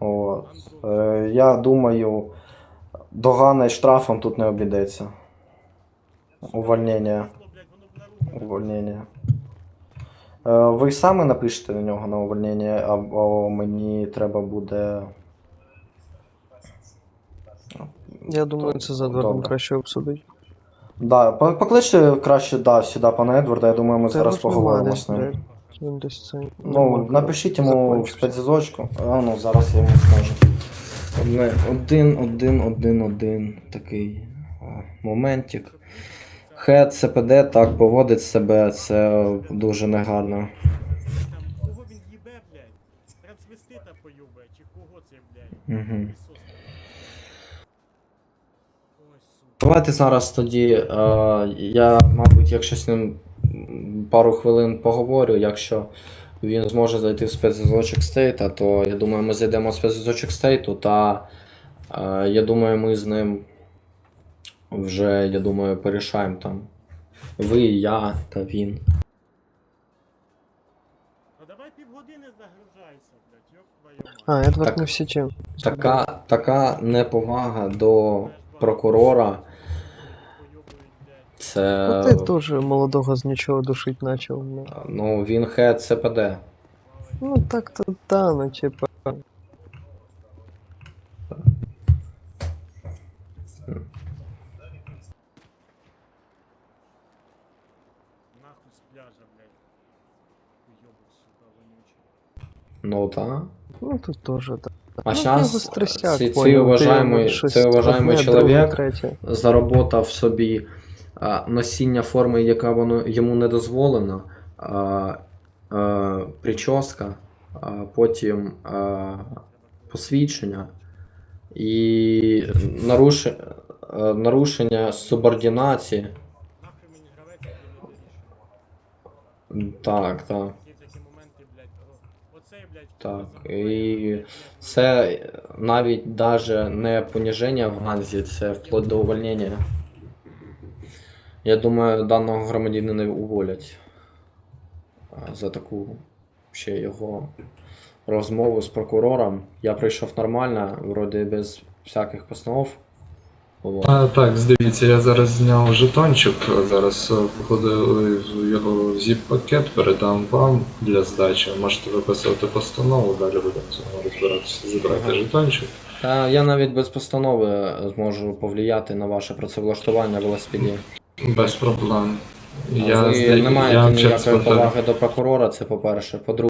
От. Е, я думаю, догана і штрафом тут не обійдеться. Увольнення. Увольнення. Е, ви саме напишете на нього на увольнення, або мені треба буде. Я думаю, це з Едвардом Добре. краще обсудить. Да, по- покличте краще да, сюди пана Едварда, я думаю, ми зараз поговоримо з ним. Він десь це. Ну, напишіть йому в спецзв'язочку. А ну, зараз я йому скажу. Одне, один, один, один, один. Такий моментик. Хед, ЦПД так поводить себе, це дуже негарно. Кого він їбе, блядь? Трансвестита поюбе, чи кого це, блядь? Угу. Давайте зараз тоді. Е, я, мабуть, якщо з ним пару хвилин поговорю, якщо він зможе зайти в спецзв'язочок стейта, то я думаю, ми зайдемо в спецзв'язочок стейту, та е, я думаю, ми з ним вже, я думаю, порішаємо там. Ви, я та він. Ну давай півгодини загружайся, блядь, ёб твою мать. А, Едвард Так. не в. Така, така неповага до прокурора. Це. Ну ти теж молодого з нічого душить почав. Ну, Ну, він хед ЦПД. ну так то да, ну типа. Нахуй з пляжа, блядь. Уйобок, сука, вонючий. Ну так. Ну тут теж так. А ну, щас його цей- цей уважаємий чоловік заработав собі носіння форми, яка воно йому не дозволена, прическа, потім посвідчення і наруши, нарушення субординації. Так, так. Так, і Це навіть даже не поніження в Ганзі, це вплоть до увольнення. Я думаю, даного громадянина уволять за таку ще його розмову з прокурором. Я прийшов нормально, вроді без всяких постанов. А, так, дивіться, я зараз зняв жетончик, зараз походу е, його зіп-пакет передам вам для здачі. Можете виписувати постанову, далі будемо з вами розбиратися, забрати Ага. жетончик. Та я навіть без постанови зможу повлияти на ваше працевлаштування в велосипеді. Без проблем. Ви здаю- не маєте я ніякої поваги до прокурора, це по-перше. По-друге,